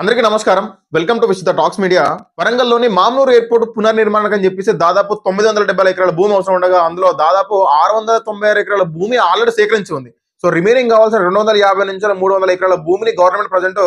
అందరికీ నమస్కారం. Welcome to Vishwa talks media వరంగల్లోని మామూలు ఎయిర్పోర్ట్ పునర్నిర్మాణం అని చెప్పేసి దాదాపు తొమ్మిది వందల డెబ్బై ఎకరాల భూమి అవసరం ఉండగా అందులో దాదాపు ఆరు వందల తొంభై ఆరు ఎకరాల భూమి ఆల్రెడీ సేకరించి ఉంది. సో రిమైనింగ్ కావాల్సిన రెండు వందల యాభై నుంచి మూడు వందల ఎకరాల భూమిని గవర్నమెంట్ ప్రజెంట్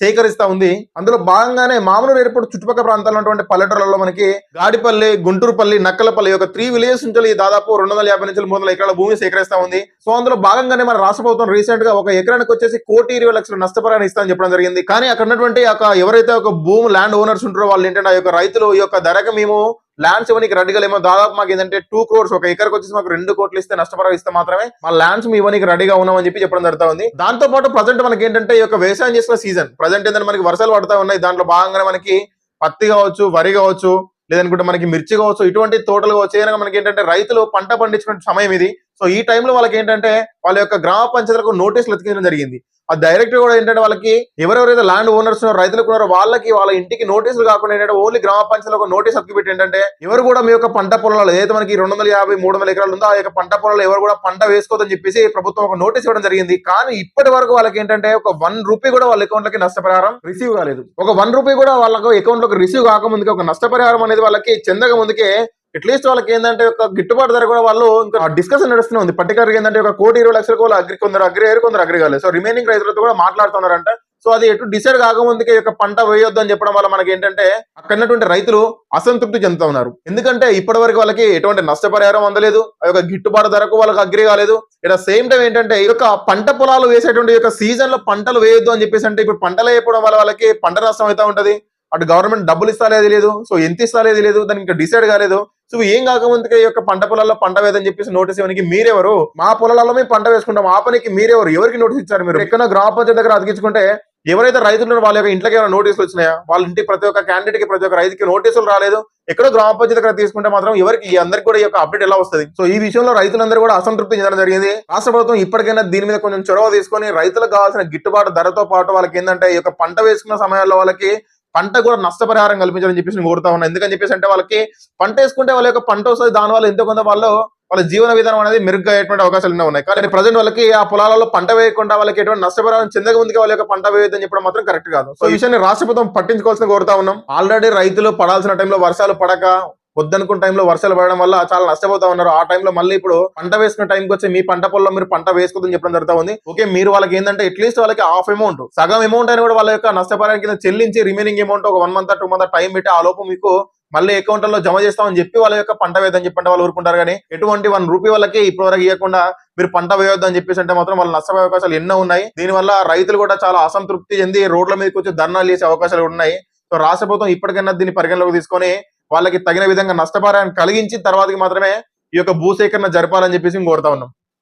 సేకరిస్తా ఉంది. అందులో భాగంగానే మామూలు ఎయిర్పోర్ట్ చుట్టుపక్కల ప్రాంతాల్లో ఉన్నటువంటి పల్లెటూరులలో మనకి గాడిపల్లి గుంటూరుపల్లి నక్కలపల్లి యొక్క త్రీ విలేజెస్ నుంచి దాదాపు రెండు వందల యాభై నుంచి మూడు వందల ఎకరాల భూమి సేకరిస్తా ఉంది. సో అందులో భాగంగానే మన రాష్ట్ర ప్రభుత్వం రీసెంట్గా ఒక ఎకరానికి వచ్చేసి కోటి ఇరవై లక్షల నష్టపరాన్ని ఇస్తామని చెప్పడం జరిగింది. కానీ అక్కడ ఉన్నటువంటి ఒక ఎవరైతే ఒక భూమి ల్యాండ్ ఓనర్స్ ఉంటారో వాళ్ళు ఏంటంటే ఆ యొక్క రైతులు ఈ యొక్క ధరకు మేము ల్యాండ్స్ ఇవన్నీ రెడీగా లేమో దాదాపు మాకు ఏంటంటే టూ క్రోర్స్ ఒక ఎకరకు వచ్చేసి మాకు రెండు కోట్లు ఇస్తే నష్టపరం ఇస్తే మాత్రమే మా ల్యాండ్స్ ఇవన్నీ రెడీగా ఉన్నామని చెప్పి చెప్పడం జరుగుతా ఉంది. దాంతో పాటు ప్రజెంట్ మనకి ఏంటంటే ఈ యొక్క వ్యవసాయం చేసిన సీజన్ ప్రజెంట్ ఏంటంటే మనకి వర్షాలు పడతా ఉన్నాయి. దాంట్లో భాగంగానే మనకి పత్తి కావచ్చు వరి కావచ్చు లేదనుకుంటే మనకి మిర్చి కావచ్చు ఇటువంటి తోటలు కావచ్చు. ఏదైనా మనకి ఏంటంటే రైతులు పంట పండించుకునే సమయం ఇది. సో ఈ టైంలో వాళ్ళకి ఏంటంటే వాళ్ళ యొక్క గ్రామ పంచాయతీలకు నోటీసులు ఎత్తికించడం జరిగింది. ఆ డైరెక్ట్ కూడా ఏంటంటే వాళ్ళకి ఎవరెవరైతే ల్యాండ్ ఓనర్స్ ఉన్నారో రైతులకు ఉన్నారో వాళ్ళకి వాళ్ళ ఇంటికి నోటీసులు కాకుండా ఏంటంటే ఓన్లీ గ్రామ పంచాయతీలో ఒక నోటీస్ అతికిపెట్టి ఏంటంటే ఎవరు కూడా మీ యొక్క పంట పొలాలు ఏదైతే మనకి రెండు వందల యాభై మూడు వందల ఎకరాలు ఉందో ఆ యొక్క పంట పొలాలు ఎవరు కూడా పంట వేసుకోవద్దని చెప్పేసి ప్రభుత్వం ఒక నోటీస్ ఇవ్వడం జరిగింది. కానీ ఇప్పటి వరకు వాళ్ళకి ఏంటంటే ఒక వన్ రూపీ కూడా వాళ్ళ అకౌంట్ లకి నష్టపరిహారం రిసీవ్ కాలేదు. ఒక వన్ రూపీ కూడా వాళ్ళకు అకౌంట్లోకి రిసీవ్ కాకముందుకే ఒక నష్టపరిహారం అనేది వాళ్ళకి చెందక ముందుకే అట్లీస్ట్ వాళ్ళకి ఏంటంటే ఒక గిట్టుబాటు ధర కూడా వాళ్ళు ఇంకా డిస్కషన్ నడుస్తూనే ఉంది. పర్టికులర్ ఏంటంటే ఒక కోటి ఇరవై లక్షలకు వాళ్ళు అగ్రి కొందరు అగ్రి అయ్యారు కొందరు అగ్రి కాలేదు. సో రిమైనింగ్ రైతులతో కూడా మాట్లాడుతున్నారంట. సో అది ఎటు డిసైడ్ కాకముందుకే ఈ యొక్క పంట వేయొద్దు అని చెప్పడం వల్ల మనకి ఏంటంటే అక్కడ రైతులు అసంతృప్తి చెందుతా ఉన్నారు. ఎందుకంటే ఇప్పటి వరకు వాళ్ళకి ఎటువంటి నష్టపరిహారం అందలేదు. ఆ యొక్క గిట్టుబాటు ధరకు వాళ్ళకి అగ్రి కాలేదు. ఇక్కడ సేమ్ టైం ఏంటంటే ఈ యొక్క పంట పొలాలు వేసేటువంటి యొక్క సీజన్లో పంటలు వేయొద్దు అని చెప్పేసి అంటే ఇప్పుడు పంటలు వేయకపోవడం వల్ల వాళ్ళకి పంట నష్టం అవుతా ఉంటది. అటు గవర్నమెంట్ డబ్బులు ఇస్తాలేదు లేదు సో ఎంత ఇస్తాలేదు లేదు దానికి ఇంకా డిసైడ్ కాలేదు. సో ఏం కాకముందుకే ఈ యొక్క పంట పొలాల్లో పంట వేదని చెప్పేసి నోటీస్ ఇవ్వడానికి మీరెవరు? మా పొలాలలో మేము పంట వేసుకుంటాం. ఆ పనికి మీరెవరు? ఎవరికి నోటీస్ ఇచ్చారు మీరు? ఎక్కడ గ్రామ పంచాయతీ దగ్గర అతికించుకుంటే ఎవరైతే రైతులు వాళ్ళ యొక్క ఇంట్లోకి ఏమైనా నోటీసులు వచ్చినాయా? వాళ్ళ ఇంటికి ప్రతి ఒక్క క్యాండిడేట్కి ప్రతి ఒక్క రైతుకి నోటీసులు రాలేదు. ఎక్కడో గ్రామ పంచాయతీ దగ్గర తీసుకుంటే మాత్రం ఎవరికి అందరికి కూడా ఈ యొక్క అప్డేట్ ఎలా వస్తుంది? సో ఈ విషయంలో రైతులందరూ కూడా అసంతృప్తి చెందడం జరిగింది. రాష్ట్ర ప్రభుత్వం ఇప్పటికైనా దీని మీద కొంచెం చొరవ తీసుకొని రైతులకు కావాల్సిన గిట్టుబాటు ధరతో పాటు వాళ్ళకి ఏంటంటే ఈ యొక్క పంట వేసుకున్న సమయాల్లో వాళ్ళకి పంట కూడా నష్టపరిహారం కల్పించాలని చెప్పేసి నేను కోరుతా ఉన్నాను ఎందుకని చెప్పేసి అంటే వాళ్ళకి పంట వేసుకుంటే వాళ్ళ యొక్క పంట వస్తుంది దాని వల్ల ఎంతో కొంత వాళ్ళు వాళ్ళ జీవన విధానం అనేది మెరుగ్గా అయ్యేటువంటి అవకాశాలు ఎన్నో ఉన్నాయి. కానీ ప్రజెంట్ వాళ్ళకి ఆ పొలాలలో పంట వేయకుండా వాళ్ళకి ఎటువంటి నష్టపరిహారం చెందక ముందుగా వాళ్ళ యొక్క పంట వేయొద్దని చెప్పడం మాత్రం కరెక్ట్ కాదు. సో ఈ విషయాన్ని రాష్ట్ర ప్రభుత్వం పట్టించుకోవాల్సిన కోరుతా ఉన్నాం. ఆల్రెడీ రైతులు పడాల్సిన టైంలో వర్షాలు పడక వద్దనుకున్న టైంలో వర్షాలు పడడం వల్ల చాలా నష్టపోతా ఉన్నారు. ఆ టైంలో మళ్ళీ ఇప్పుడు పంట వేసుకున్న టైంకి వచ్చి మీ పంట పొలంలో మీరు పంట వేసుకోదని చెప్పడం జరుగుతా ఉంది. ఓకే మీరు వాళ్ళకి ఏంటంటే అట్లీస్ట్ వాళ్ళకి హాఫ్ అమౌంట్ సగం అమౌంట్ అని కూడా వాళ్ళ యొక్క నష్టపరిహారం కింద చెల్లించి రిమైనింగ్ అమౌంట్ ఒక one month two month time పెట్టి ఆ లోపు మీకు మళ్ళీ అకౌంట్లో జమ చేస్తామని చెప్పి వాళ్ళ యొక్క పంట వేయదని చెప్పంటే వాళ్ళు ఊరుకుంటారు. కానీ ఎటువంటి వన్ రూపీ వాళ్ళకి ఇప్పటి వరకు ఇవ్వకుండా మీరు పంట వేయొద్దని చెప్పేసి అంటే మాత్రం వాళ్ళు నష్టపోయే అవకాశాలు ఎన్నో ఉన్నాయి. దీనివల్ల రైతులు కూడా చాలా అసంతృప్తి చెంది రోడ్ల మీదకి వచ్చి ధర్నాలు చేసే అవకాశాలు ఉన్నాయి. సో రాష్ట్ర ప్రభుత్వం ఇప్పటికైనా దీన్ని పరిగణలోకి తీసుకొని వాళ్ళకి తగిన విధంగా నష్టపరిహారం కలిగించి తర్వాతకి మాత్రమే ఈ యొక్క భూసేకరణ జరపాలని చెప్పేసి కోరుతా ఉన్నాం.